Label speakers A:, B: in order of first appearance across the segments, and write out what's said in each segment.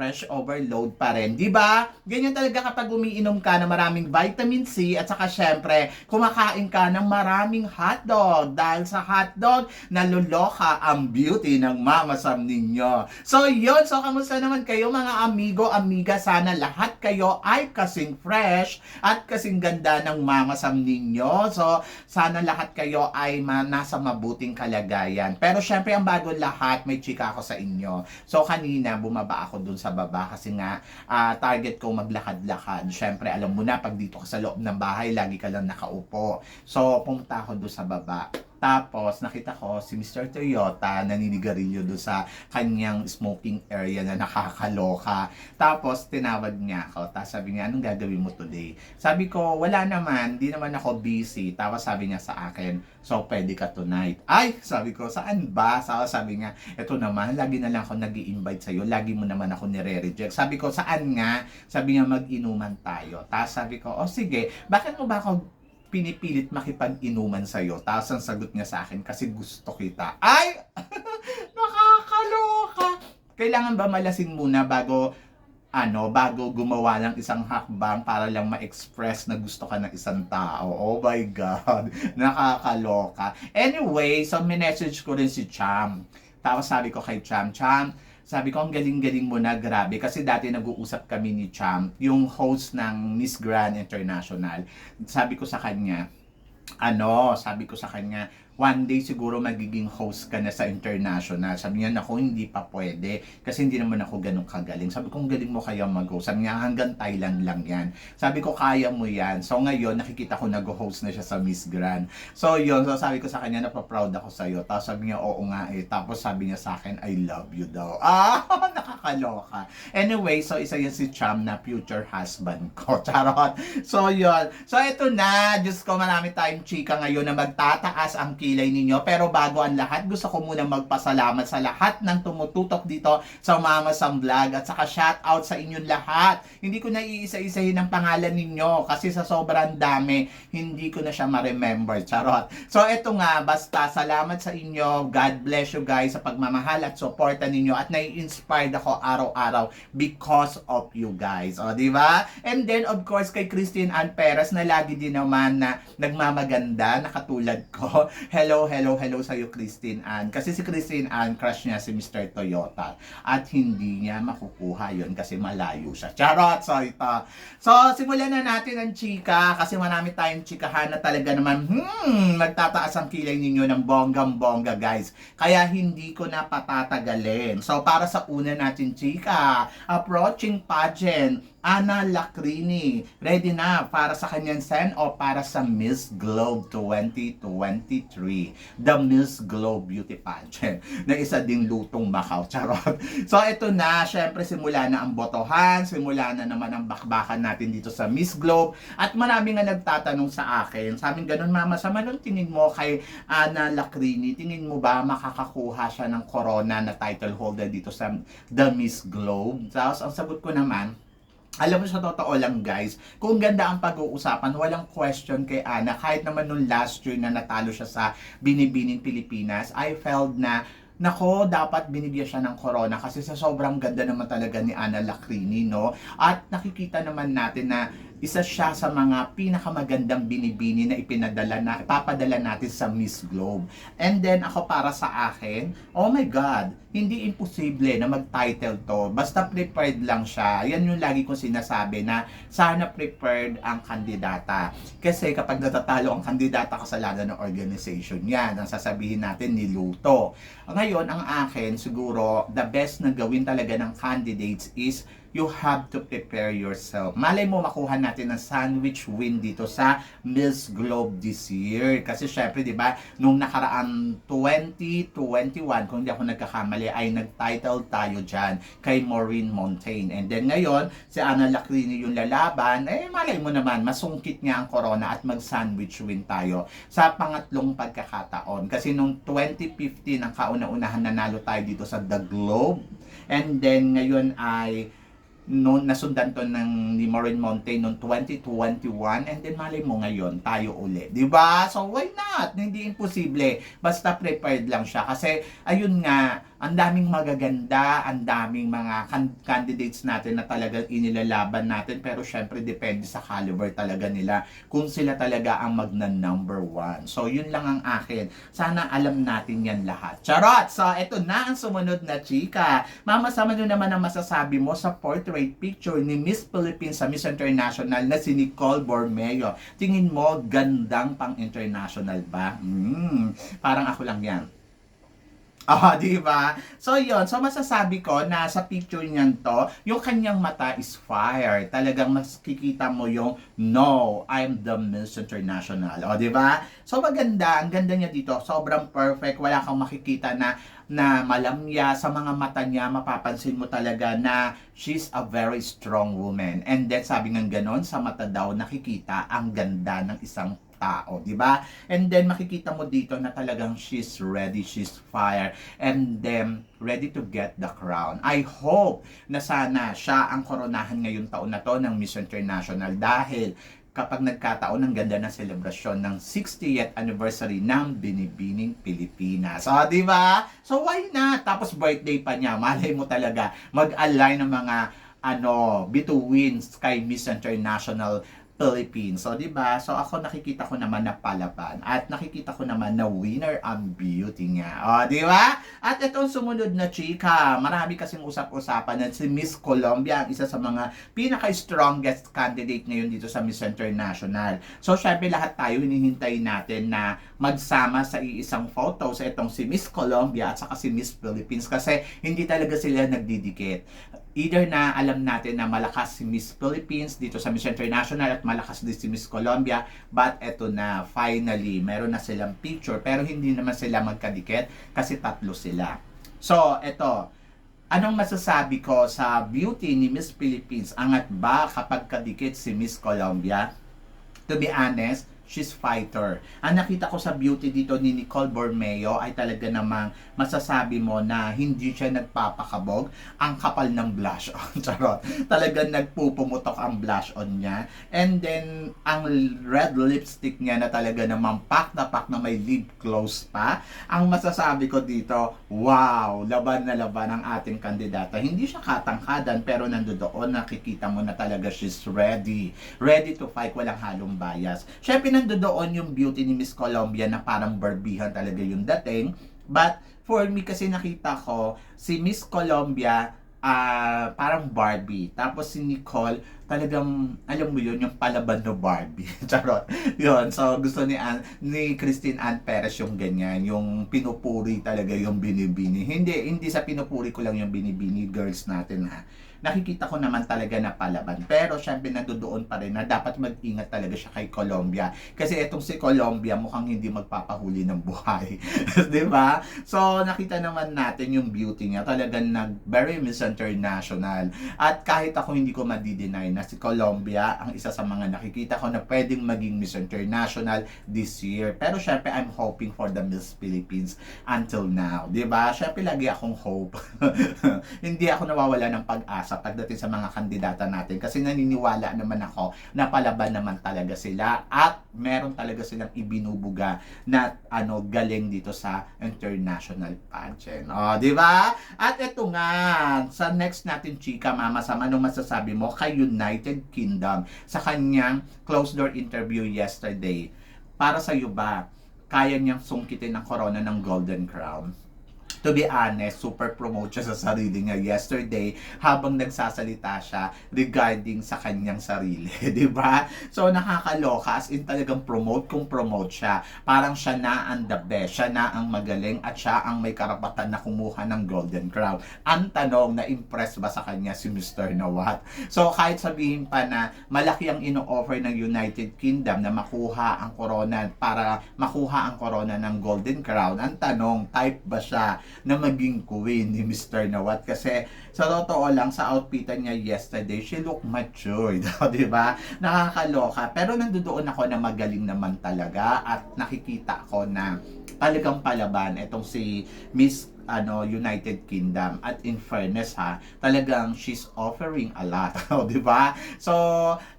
A: fresh overload pa rin. Ba? Ganyan talaga kapag umiinom ka ng maraming vitamin C at saka syempre, kumakain ka ng maraming hotdog. Dahil sa hotdog, naluloka ang beauty ng Mama Sam ninyo. So yun, so kamusta naman kayo mga amigo, amiga? Sana lahat kayo ay kasing fresh at kasing ganda ng Mama Sam ninyo. So sana lahat kayo ay ma- nasa mabuting kalagayan. Pero syempre, ang bago lahat, may chika ako sa inyo. So kanina, bumaba ako dun sa baba kasi nga ah, target ko maglakad-lakad. Syempre, alam mo na, pag dito ka sa loob ng bahay, lagi ka lang nakaupo. So, pumunta ako doon sa baba. Tapos, nakita ko si Mr. Toyota naninigarilyo doon sa kanyang smoking area na nakakaloka. Tapos, tinawag niya ako. Tapos sabi niya, anong gagawin mo today? Sabi ko, wala naman. Di naman ako busy. Tapos sabi niya sa akin, so pwede ka tonight. Ay, sabi ko, saan ba? Sa sabi niya, eto naman, lagi na lang ako nag invite sa'yo. Lagi mo naman ako nire-reject. Sabi ko, saan nga? Sabi niya, mag-inuman tayo. Tapos sabi ko, oh sige, bakit mo ba ako pinipilit makipag-inuman sa'yo? Tapos ang sagot niya sa akin, kasi gusto kita. Ay! Nakakaloka! Kailangan ba malasing muna bago ano, bago gumawa ng isang hakbang para lang ma-express na gusto ka ng isang tao. Oh my God, nakakaloka. Anyway, so minessage ko rin si Cham. Tapos sabi ko kay Cham, Cham, sabi ko, ang galing-galing mo na, grabe. Kasi dati nag-uusap kami ni Cham, yung host ng Miss Grand International. Sabi ko sa kanya, ano, sabi ko sa kanya, one day siguro magiging host ka na sa international. Sabi niya, naku, hindi pa pwede. Kasi hindi naman ako ganun kagaling. Sabi ko, galing mo kaya mag-host. Sabi niya, hanggang Thailand lang yan. Sabi ko, kaya mo yan. So ngayon, nakikita ko nag-host na siya sa Miss Grand. So yun, so sabi ko sa kanya, napaproud ako sa'yo. Tapos sabi niya, oo nga eh. Tapos sabi niya sa akin, I love you daw. Ah, nakakaloka. Anyway, so isa yan si Cham na future husband ko. Charot. So yun. So ito na. Diyos ko, marami tayong chika ngayon na magtataas ang kilay ninyo. Pero bago ang lahat, gusto ko muna magpasalamat sa lahat ng tumututok dito sa Mama Sam Vlog at saka shout out sa inyong lahat. Hindi ko na iisa-isahin ang pangalan ninyo kasi sa sobrang dami, hindi ko na siya ma-remember. Charot. So ito nga, basta salamat sa inyo. God bless you guys sa pagmamahal at suporta ninyo at nai-inspired ako araw-araw because of you guys. O, di ba? And then, of course, kay Christine Ann Perez na lagi din naman na nagmamaganda na katulad ko. Hello, hello, hello sa iyo, Christine Ann. Kasi si Christine Ann, crush niya si Mr. Toyota. At hindi niya makukuha yon kasi malayo siya. Charot! So, ito. So, simulan na natin ang chika kasi marami tayong chikahan na talaga naman, hmm, magtataas ang kilay ninyo ng bonggang-bongga, guys. Kaya hindi ko na patatagalin. So, para sa una natin chika, approaching pageant, Ana Lacrini, ready na para sa kanyang send o para sa Miss Globe 2023. The Miss Globe Beauty Pageant na isa ding lutong Macau. Charot. So ito na, syempre simula na ang botohan, simula na naman ang bakbakan natin dito sa Miss Globe at marami nga nagtatanong sa akin. Sa amin ganun, Mama, sa manong tingin mo kay Ana Lacrini, tingin mo ba makakakuha siya ng corona na title holder dito sa The Miss Globe? Tapos ang sagot ko naman, alam mo sa totoo lang guys, kung ganda ang pag-uusapan, walang question kay Ana. Kahit naman nung last year na natalo siya sa Binibining Pilipinas, I felt na Nako, dapat binigyan siya ng corona kasi sa sobrang ganda naman talaga ni Ana Lacrini, no? At nakikita naman natin na isa siya sa mga pinakamagandang binibini na ipinadala na ipapadala natin sa Miss Globe. And then ako para sa akin, oh my God, hindi imposible na mag-title to. Basta prepared lang siya. Yan yung lagi kong sinasabi na sana prepared ang kandidata. Kasi kapag natatalo ang kandidata, kasalanan ng organization yan. Ang sasabihin natin, niluto. Ngayon, ang akin, siguro, the best na gawin talaga ng candidates is you have to prepare yourself. Malay mo makuha natin ng sandwich win dito sa Miss Globe this year. Kasi syempre, di ba, nung nakaraan 2021, kung hindi ako nagkakamali, ay nag-title tayo dyan kay Maureen Montaigne. And then ngayon, si Ana Lacrini yung lalaban, eh malay mo naman, masungkit niya ang corona at mag-sandwich win tayo sa pangatlong pagkakataon. Kasi nung 2015, ang kauna-unahan nanalo tayo dito sa The Globe. And then ngayon ay noon nasundan to ng ni Maureen Montaigne noong 2021 and then malay mo ngayon tayo uli. 'Di ba? So why not? Hindi imposible. Basta prepared lang siya kasi ayun nga ang daming magaganda, ang daming mga candidates natin na talagang inilalaban natin pero syempre depende sa caliber talaga nila kung sila talaga ang magna number one. So yun lang ang akin. Sana alam natin yan lahat. Charot! So eto na ang sumunod na chika. Mama, sama nyo naman ang masasabi mo sa portrait picture ni Miss Philippines sa Miss International na si Nicole Bormeo. Tingin mo, gandang pang international ba? Hmm, parang ako lang yan. Ah, di ba? So, yon So, masasabi ko na sa picture niyan to, yung kanyang mata is fire. Talagang mas kikita mo yung, no, I'm the Miss International. O, di ba? So, maganda. Ang ganda niya dito. Sobrang perfect. Wala kang makikita na na malamya sa mga mata niya, mapapansin mo talaga na she's a very strong woman. And then, sabi ng ganon, sa mata daw nakikita ang ganda ng isang tao, di ba? And then makikita mo dito na talagang she's ready, she's fire, and then ready to get the crown. I hope na sana siya ang koronahan ngayong taon na to ng Miss International dahil kapag nagkataon ng ganda ng selebrasyon ng 60th anniversary ng Binibining Pilipinas. O, di ba? So, why not? Tapos birthday pa niya. Malay mo talaga mag-align ng mga ano, bituins kay Miss International Philippines. So, di ba? So, ako nakikita ko naman na palaban. At nakikita ko naman na winner ang beauty niya. O, di ba? At itong sumunod na chika, marami kasing usap-usapan na si Miss Colombia, ang isa sa mga pinaka-strongest candidate ngayon dito sa Miss International. So, syempre lahat tayo hinihintay natin na magsama sa iisang photo sa itong si Miss Colombia at saka si Miss Philippines kasi hindi talaga sila nagdidikit either na alam natin na malakas si Miss Philippines dito sa Miss International at malakas din si Miss Colombia but eto na finally meron na silang picture pero hindi naman sila magkadikit kasi tatlo sila. So eto anong masasabi ko sa beauty ni Miss Philippines? Angat ba kapag kadikit si Miss Colombia? To be honest she's fighter. Ang nakita ko sa beauty dito ni Nicole Bormeo ay talaga namang masasabi mo na hindi siya nagpapakabog ang kapal ng blush on. Charot. Talagang nagpupumutok ang blush on niya. And then, ang red lipstick niya na talaga namang pack na pack na may lip gloss pa. Ang masasabi ko dito, wow, laban na laban ang ating kandidata. Hindi siya katangkadan pero nandoon nakikita mo na talaga she's ready. Ready to fight, walang halong bias. Syempre nandoon yung beauty ni Miss Colombia na parang barbihan talaga yung dating. But for me kasi nakita ko si Miss Colombia ah parang Barbie. Tapos si Nicole, talagang, alam mo yun, yung palaban no Barbie. Charot. yun. So, gusto ni, Ann, ni Christine Ann Perez yung ganyan. Yung pinupuri talaga yung binibini. Hindi, hindi sa pinupuri ko lang yung binibini girls natin ha nakikita ko naman talaga na palaban. Pero syempre nandoon pa rin na dapat mag-ingat talaga siya kay Colombia. Kasi itong si Colombia mukhang hindi magpapahuli ng buhay. 'Di ba? So nakita naman natin yung beauty niya. Talagang nag very Miss International. At kahit ako hindi ko madi-deny na si Colombia ang isa sa mga nakikita ko na pwedeng maging Miss International this year. Pero syempre I'm hoping for the Miss Philippines until now. ba? Syempre lagi akong hope. hindi ako nawawala ng pag-asa pagdating sa mga kandidata natin kasi naniniwala naman ako na palaban naman talaga sila at meron talaga silang ibinubuga na ano galing dito sa international pageant. Oh, di ba? At ito nga, sa next natin chika mama sa anong masasabi mo kay United Kingdom sa kanyang closed door interview yesterday. Para sa iyo ba, kaya niyang sungkitin ang corona ng Golden Crown? To be honest, super promote siya sa sarili niya yesterday habang nagsasalita siya regarding sa kanyang sarili, 'di ba? So nakakaloka as in talagang promote kung promote siya. Parang siya na ang the best, siya na ang magaling at siya ang may karapatan na kumuha ng Golden Crown. Ang tanong na impress ba sa kanya si Mr. Nawat? So kahit sabihin pa na malaki ang ino-offer ng United Kingdom na makuha ang corona para makuha ang corona ng Golden Crown, ang tanong, type ba siya na maging queen ni Mr. Nawat kasi sa totoo lang sa outfitan niya yesterday she looked matured di ba nakakaloka pero nandoon ako na magaling naman talaga at nakikita ko na talagang palaban itong si Miss ano United Kingdom. At in fairness ha talagang she's offering a lot di ba? So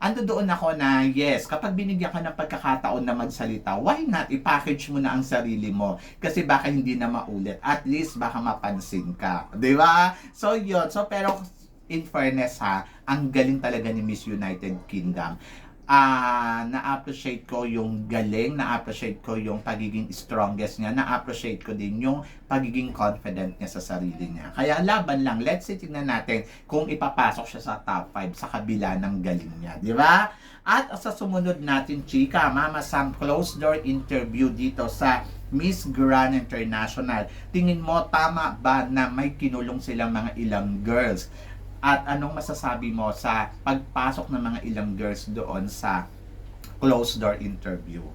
A: ando doon ako na yes kapag binigyan ka ng pagkakataon na magsalita why not? I-package mo na ang sarili mo. Kasi baka hindi na maulit. At least baka mapansin ka di ba? So yun. So pero in fairness ha ang galing talaga ni Miss United Kingdom ah na-appreciate ko yung galing, na-appreciate ko yung pagiging strongest niya, na-appreciate ko din yung pagiging confident niya sa sarili niya. Kaya laban lang, let's see, tingnan natin kung ipapasok siya sa top 5 sa kabila ng galing niya, di ba? At sa sumunod natin, chika, Mama Sam closed door interview dito sa Miss Grand International. Tingin mo, tama ba na may kinulong silang mga ilang girls? At anong masasabi mo sa pagpasok ng mga ilang girls doon sa closed door interview?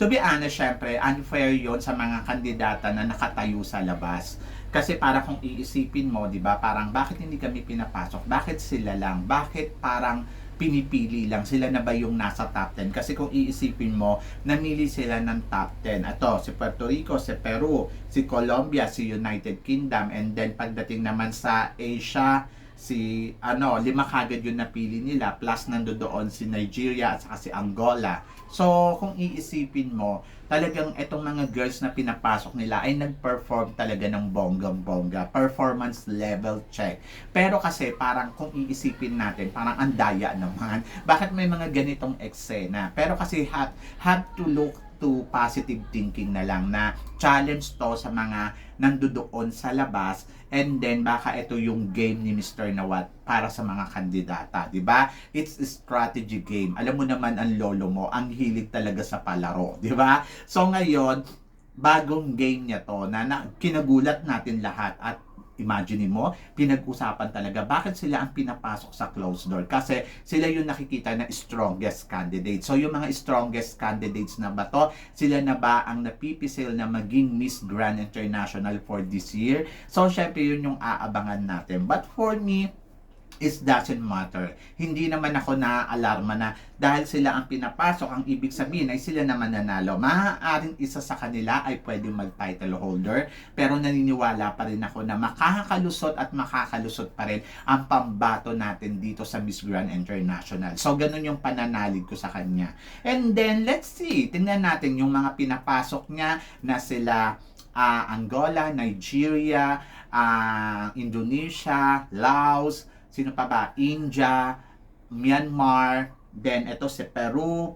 A: To be honest, syempre, unfair yon sa mga kandidata na nakatayo sa labas. Kasi para kung iisipin mo, di ba, parang bakit hindi kami pinapasok? Bakit sila lang? Bakit parang pinipili lang sila na ba yung nasa top 10 kasi kung iisipin mo namili sila ng top 10 ato si Puerto Rico, si Peru, si Colombia, si United Kingdom and then pagdating naman sa Asia si ano lima kagad yung napili nila plus nandoon si Nigeria at saka si Angola. So kung iisipin mo talagang etong mga girls na pinapasok nila ay nag-perform talaga ng bonggang-bongga performance level check. Pero kasi parang kung iisipin natin parang andaya naman. Bakit may mga ganitong eksena? Pero kasi have, have to look to positive thinking na lang na challenge to sa mga nandoon sa labas and then baka ito yung game ni Mr. Nawat para sa mga kandidata, 'di ba? It's a strategy game. Alam mo naman ang lolo mo, ang hilig talaga sa palaro, 'di ba? So ngayon, bagong game niya to na, na kinagulat natin lahat at imagine mo, pinag-usapan talaga bakit sila ang pinapasok sa closed door. Kasi sila yung nakikita na strongest candidate. So yung mga strongest candidates na ba to, sila na ba ang napipisil na maging Miss Grand International for this year? So syempre yun yung aabangan natin. But for me, it doesn't matter. Hindi naman ako naaalarma na dahil sila ang pinapasok, ang ibig sabihin ay sila naman nanalo. Maaaring isa sa kanila ay pwedeng mag-title holder, pero naniniwala pa rin ako na makakalusot at makakalusot pa rin ang pambato natin dito sa Miss Grand International. So, ganun yung pananalig ko sa kanya. And then, let's see, tingnan natin yung mga pinapasok niya na sila uh, Angola, Nigeria, uh, Indonesia, Laos, Sino pa ba? India, Myanmar, then ito si Peru,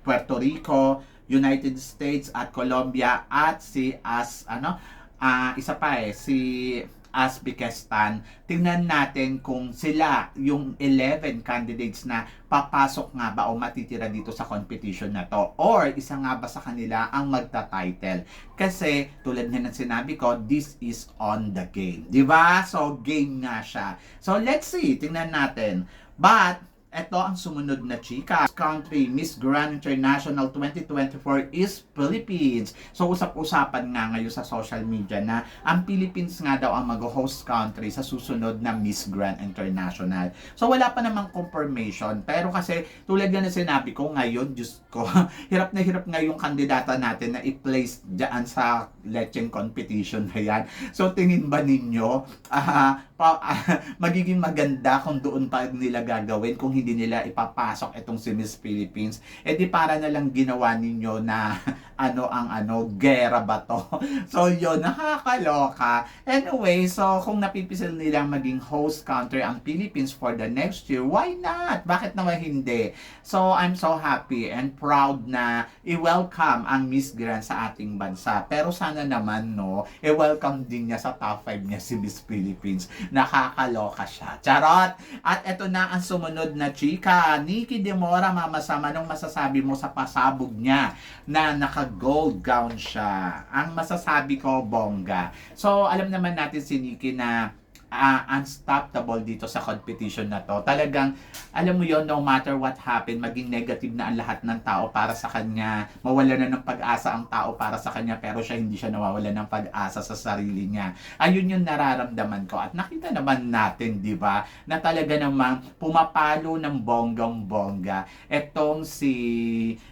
A: Puerto Rico, United States at Colombia at si as ano uh, isa pa eh si Uzbekistan, tingnan natin kung sila yung 11 candidates na papasok nga ba o matitira dito sa competition na to or isa nga ba sa kanila ang magta-title. Kasi tulad nga ng sinabi ko, this is on the game. 'Di ba? So game nga siya. So let's see, tingnan natin. But ito ang sumunod na chika. Country Miss Grand International 2024 is Philippines. So usap-usapan nga ngayon sa social media na ang Philippines nga daw ang mag-host country sa susunod na Miss Grand International. So wala pa namang confirmation. Pero kasi tulad nga na sinabi ko ngayon, Diyos ko, hirap na hirap nga yung kandidata natin na i-place dyan sa lecheng competition na yan. So tingin ba ninyo, uh, pa, magiging maganda kung doon pa nila gagawin kung hindi nila ipapasok itong si Miss Philippines, eh di para na lang ginawa ninyo na ano ang ano, gera ba to? so yun, nakakaloka. Anyway, so kung napipisil nilang maging host country ang Philippines for the next year, why not? Bakit naman hindi? So I'm so happy and proud na i-welcome ang Miss Grand sa ating bansa. Pero sana naman, no, i-welcome din niya sa top 5 niya si Miss Philippines. Nakakaloka siya. Charot! At eto na ang sumunod na chika. Nikki Demora, mama sama, anong masasabi mo sa pasabog niya na naka-gold gown siya? Ang masasabi ko, bongga. So, alam naman natin si Nikki na ah, unstoppable dito sa competition na to. Talagang, alam mo yon no matter what happen, maging negative na ang lahat ng tao para sa kanya, mawala na ng pag-asa ang tao para sa kanya, pero siya hindi siya nawawala ng pag-asa sa sarili niya. Ayun yung nararamdaman ko. At nakita naman natin, di ba, na talaga namang pumapalo ng bonggang-bongga. Etong si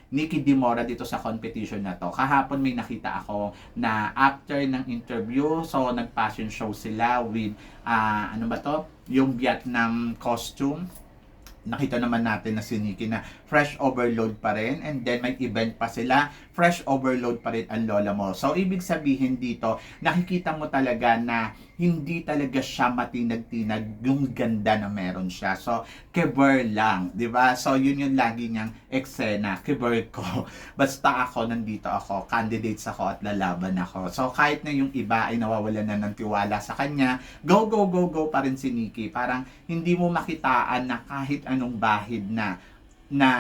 A: Nikki Dimora dito sa competition na to. Kahapon may nakita ako na after ng interview, so nag-fashion show sila with, ah, ano ba to? Yung Vietnam costume nakita naman natin na si Nikki na fresh overload pa rin and then may event pa sila, fresh overload pa rin ang lola mo. So, ibig sabihin dito, nakikita mo talaga na hindi talaga siya matinag-tinag yung ganda na meron siya. So, keber lang, di ba? So, yun yung lagi niyang eksena, keber ko. Basta ako, nandito ako, candidates ako at lalaban ako. So, kahit na yung iba ay nawawalan na ng tiwala sa kanya, go, go, go, go pa rin si Nikki. Parang hindi mo makitaan na kahit anong bahid na na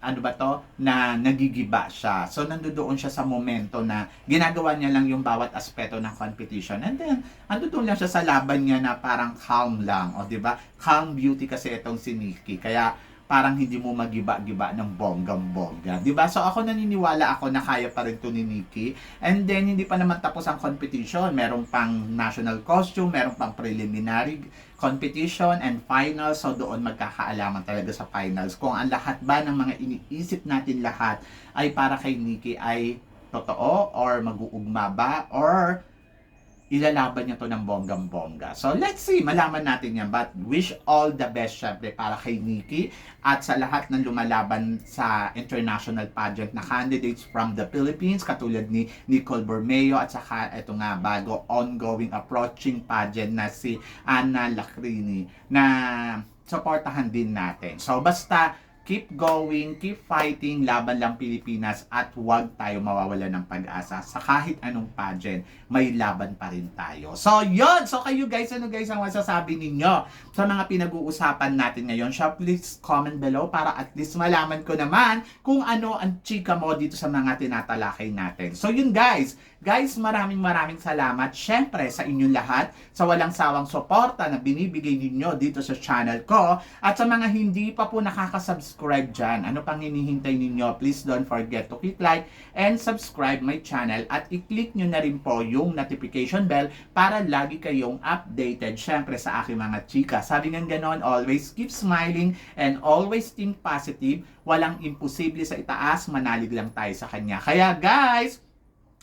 A: ano ba to na nagigiba siya so nandoon siya sa momento na ginagawa niya lang yung bawat aspeto ng competition and then nandoon lang siya sa laban niya na parang calm lang o di ba calm beauty kasi itong si Nikki kaya parang hindi mo magiba-giba ng bonggang-bongga. 'Di ba? So ako naniniwala ako na kaya pa rin 'to ni Nikki. And then hindi pa naman tapos ang competition. Meron pang national costume, meron pang preliminary competition and finals. So doon magkakaalaman talaga sa finals kung ang lahat ba ng mga iniisip natin lahat ay para kay Nikki ay totoo or mag-uugma ba or ilalaban niya to ng bonggang-bongga. So, let's see, malaman natin yan. But wish all the best, syempre, para kay Nikki at sa lahat ng lumalaban sa international pageant na candidates from the Philippines, katulad ni Nicole Bormeo at saka ito nga, bago ongoing approaching pageant na si Anna Lacrini na supportahan din natin. So, basta keep going, keep fighting, laban lang Pilipinas at huwag tayo mawawala ng pag-asa sa kahit anong pageant, may laban pa rin tayo. So, yon So, kayo guys, ano guys ang masasabi ninyo sa mga pinag-uusapan natin ngayon? Siya, please comment below para at least malaman ko naman kung ano ang chika mo dito sa mga tinatalakay natin. So, yun guys. Guys, maraming maraming salamat syempre sa inyong lahat sa walang sawang suporta na binibigay ninyo dito sa channel ko at sa mga hindi pa po nakaka-subscribe dyan. Ano pang hinihintay ninyo? Please don't forget to click like and subscribe my channel at i-click nyo na rin po yung notification bell para lagi kayong updated syempre sa aking mga chika. Sabi nga ganon, always keep smiling and always think positive. Walang imposible sa itaas, manalig lang tayo sa kanya. Kaya guys,